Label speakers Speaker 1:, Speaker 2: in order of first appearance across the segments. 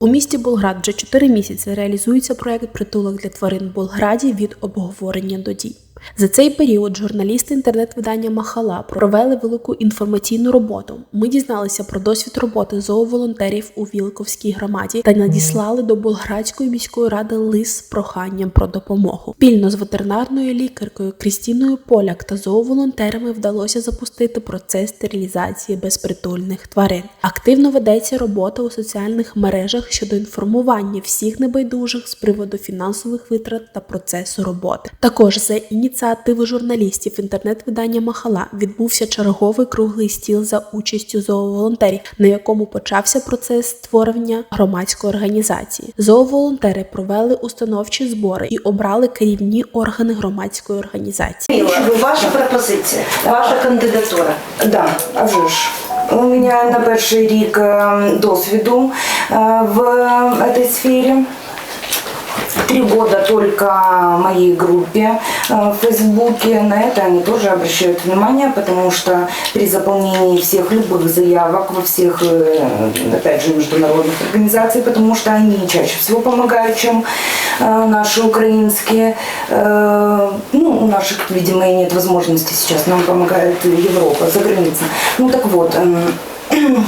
Speaker 1: У місті Болград вже 4 місяці реалізується проект Притулок для тварин в Болграді від обговорення до дій. За цей період журналісти інтернет-видання Махала провели велику інформаційну роботу. Ми дізналися про досвід роботи зооволонтерів у Вілковській громаді та надіслали до Болградської міської ради лист з проханням про допомогу. Спільно з ветеринарною лікаркою Крістіною Поляк та зооволонтерами вдалося запустити процес стерилізації безпритульних тварин. Активно ведеться робота у соціальних мережах щодо інформування всіх небайдужих з приводу фінансових витрат та процесу роботи. Також за ініціативи журналістів інтернет-видання Махала відбувся черговий круглий стіл за участю зооволонтерів, на якому почався процес створення громадської організації. Зооволонтери провели установчі збори і обрали керівні органи громадської організації.
Speaker 2: Ваша пропозиція, ваша кандидатура.
Speaker 3: Да, а ж. У меня на перший рік е, досвіду е, в этой сфере. Три года только моей группе э, в Фейсбуке. На это они тоже обращают внимание, потому что при заполнении всех любых заявок во всех, э, опять же, международных организаций, потому что они чаще всего помогают, чем э, наши украинские. Ну, у наших, видимо, и нет возможности сейчас. Нам помогает Европа, за границей. Ну так вот, эм,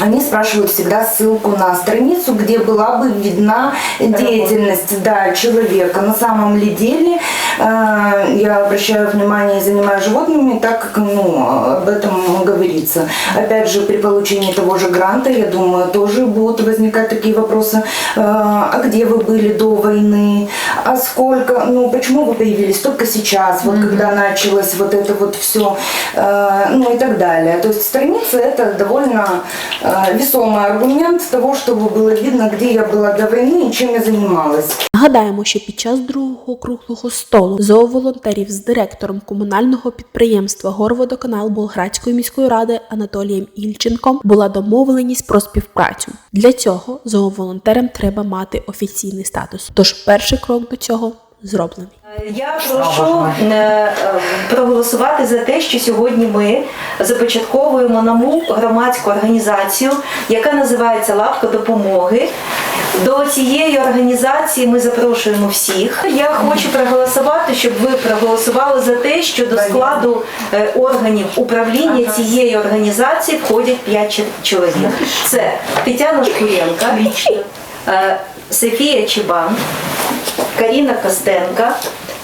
Speaker 3: они спрашивают всегда ссылку на страницу, где была бы видна деятельность да, человека. На самом ли деле э, я обращаю внимание и занимаюсь животными, так как ну, об этом говорится. Опять же, при получении того же гранта, я думаю, тоже будут возникать такие вопросы. Э, а где вы были до войны? А сколько? Ну, почему вы появились только сейчас, вот когда началось вот это вот все, ну и так далее. То есть страница это довольно э, весомый аргумент того, чтобы было видно, где я была до войны и чем я занималась.
Speaker 1: Нагадаємо, що під час другого круглого столу зооволонтерів з директором комунального підприємства Горводоканал Болградської міської ради Анатолієм Ільченком була домовленість про співпрацю. Для цього зооволонтерам треба мати офіційний статус. Тож перший крок до цього зроблений.
Speaker 2: Я прошу е, проголосувати за те, що сьогодні ми започатковуємо нову громадську організацію, яка називається Лапка допомоги. До цієї організації ми запрошуємо всіх. Я хочу проголосувати, щоб ви проголосували за те, що до складу е, органів управління цієї організації входять 5 чоловік. Це Тетяна Шкуренка, е, Софія Чебан, Каріна Костенка,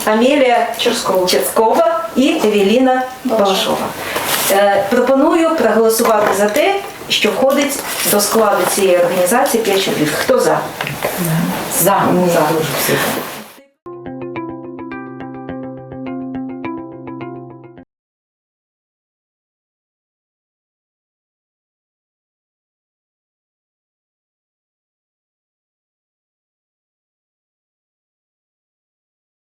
Speaker 2: Амелія Черскова, Черскова і Евеліна Балашова. Е, Пропоную проголосувати за те, що входить до складу цієї організації п'ять чоловік. Хто за?
Speaker 3: За. За.